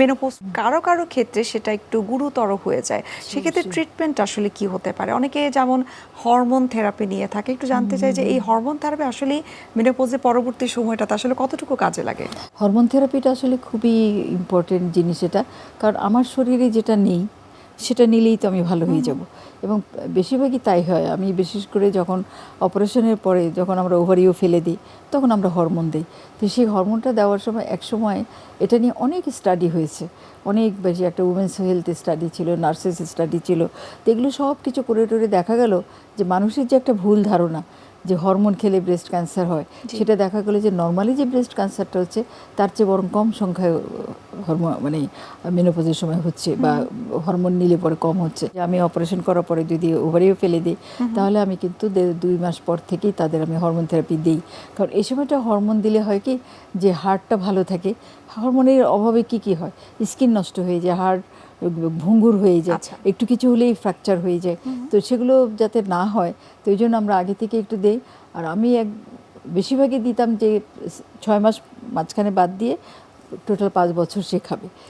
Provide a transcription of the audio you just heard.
Menopause কারও কারও ক্ষেত্রে সেটা একটু গুরুতর হয়ে যায়। সেক্ষেত্রে ট্রিটমেন্ট আসলে কি হতে পারে? অনেকে যেমন হরমোন থেরাপি নিয়ে থাকে একটু জানতে চাই যে এই হরমোন থেরাপি আসলে মেনোপোজের পরবর্তী সময়টাতে আসলে কতটুকু কাজে লাগে? হরমোন থেরাপিটা আসলে খুবই ইম্পর্টেন্ট জিনিস এটা। কারণ আমার শরীরে যেটা নেই সেটা নিলেই তো আমি ভালো হয়ে যাব। এবং বেশিরভাগই তাই হয়। আমি বিশেষ করে যখন অপারেশনের পরে যখন আমরা ওভারিও ফেলে দিই, তখন আমরা হরমোন দিই। তো সেই হরমোনটা দেওয়ার সময় এক সময় এটা নিয়ে অনেক স্টাডি হয়েছে। অনেক বেশি একটা উমেন্স হেলথ স্টাডি ছিল নার্সেস স্টাডি ছিল। তো এগুলো সব কিছু করে টরে দেখা গেল যে মানুষের যে একটা ভুল ধারণা যে হরমোন খেলে ব্রেস্ট ক্যান্সার হয় সেটা দেখা গেলো যে নর্মালি যে ব্রেস্ট ক্যান্সারটা হচ্ছে তার চেয়ে বরং কম সংখ্যায় হরমোন মানে মেনোপোজের সময় হচ্ছে বা হরমোন নিলে পরে কম হচ্ছে। যে আমি অপারেশন করার পরে যদি ওভারেও ফেলে দিই তাহলে আমি কিন্তু দুই মাস পর থেকেই তাদের আমি হরমোন থেরাপি দিই। কারণ এই সময়টা হরমোন দিলে হয় কি যে হার্টটা ভালো থাকে। হরমোনের অভাবে কি কি হয়? স্কিন নষ্ট হয়ে যায় হার্ট ভঙ্গুর হয়ে যায় আচ্ছা। একটু কিছু হলেই ফ্র্যাকচার হয়ে যায়। তো সেগুলো যাতে না হয় তো এই জন্য আমরা আগে থেকে একটু দেই। আর আমি এক বেশিরভাগই দিতাম যে ছয় মাস মাঝখানে বাদ দিয়ে টোটাল পাঁচ বছর সে খাবে